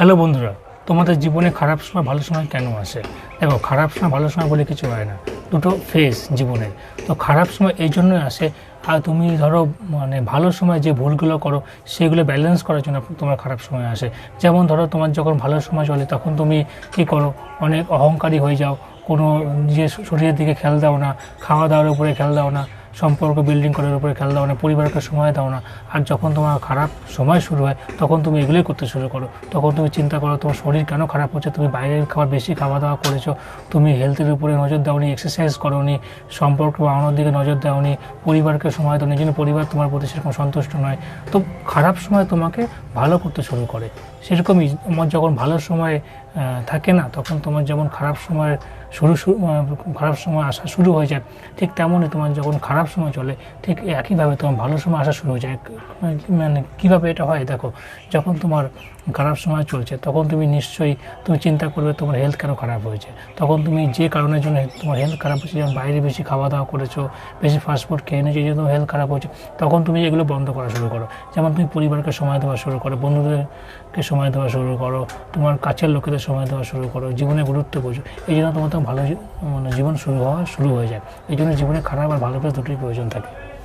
Hello বন্ধুরা, তোমাদের জীবনে খারাপ সময়, ভালো সময় কেন আসে? দেখো, খারাপ সময়, ভালো সময় বলে কিছু হয় না। দুটো ফেজ জীবনের তো খারাপ সময় এই জন্যই আসে। আর তুমি ধরো মানে ভালো সময় যে ভুলগুলো করো, সেগুলো ব্যালেন্স করার জন্য তোমার খারাপ সময় আসে। যেমন ধরো, তোমার যখন ভালো সময় চলে, তখন তুমি কী করো? অনেক অহংকারী হয়ে যাও। কোনো নিজের শরীরের দিকে খেয়াল দাও না খাওয়া দাওয়ার উপরে খেয়াল দাও না। সম্পর্ক বিল্ডিং করার উপরে খেয়াল দাও না পরিবারকে সময় দাও না। আর যখন তোমার খারাপ সময় শুরু হয়, তখন তুমি এগুলোই করতে শুরু করো। তখন তুমি চিন্তা করো, তোমার শরীর কেন খারাপ হচ্ছে? তুমি বাইরের খাবার বেশি খাওয়া দাওয়া করেছ, তুমি হেলথের উপরে নজর দাওনি এক্সারসাইজ করোনি, সম্পর্ক বাড়ানোর দিকে নজর দাওনি, পরিবারকে সময় দাও জন্য পরিবার তোমার প্রতি সেরকম সন্তুষ্ট নয়। তো খারাপ সময় তোমাকে ভালো করতে শুরু করে। সেরকমই তোমার যখন ভালো সময় থাকে না, তখন তোমার যেমন খারাপ সময়ের শুরু শুরু খারাপ সময় আসা শুরু হয়ে যায়, ঠিক তেমনই তোমার যখন খারাপ সময় চলে, ঠিক একইভাবে তোমার ভালো সময় আসা শুরু হয়ে যায়। মানে কীভাবে এটা হয়? দেখো, যখন তোমার খারাপ সময় চলছে, তখন তুমি নিশ্চয়ই তুমি চিন্তা করবে তোমার হেলথ কেন খারাপ হয়েছে। তখন তুমি যে কারণের জন্য তোমার হেলথ খারাপ হয়েছে, যেমন বাইরে বেশি খাওয়া দাওয়া করেছ, বেশি ফাস্টফুড খেয়ে নিয়েছো এই জন্য হেলথ খারাপ হয়েছে, তখন তুমি এগুলো বন্ধ করা শুরু করো। যেমন তুমি পরিবারকে সময় দেওয়া শুরু করো, বন্ধুদেরকে সময় দেওয়া শুরু করো, তোমার কাছের লোকেদের সময় দেওয়া শুরু করো, জীবনে গুরুত্ব বোঝো। এই জন্য তোমার তো ভালো মানে জীবন শুরু হওয়া শুরু হয়ে যায়। এই জন্য জীবনে খারাপ আর ভালো করে ব্যাটারি প্রয়োজন থাকে।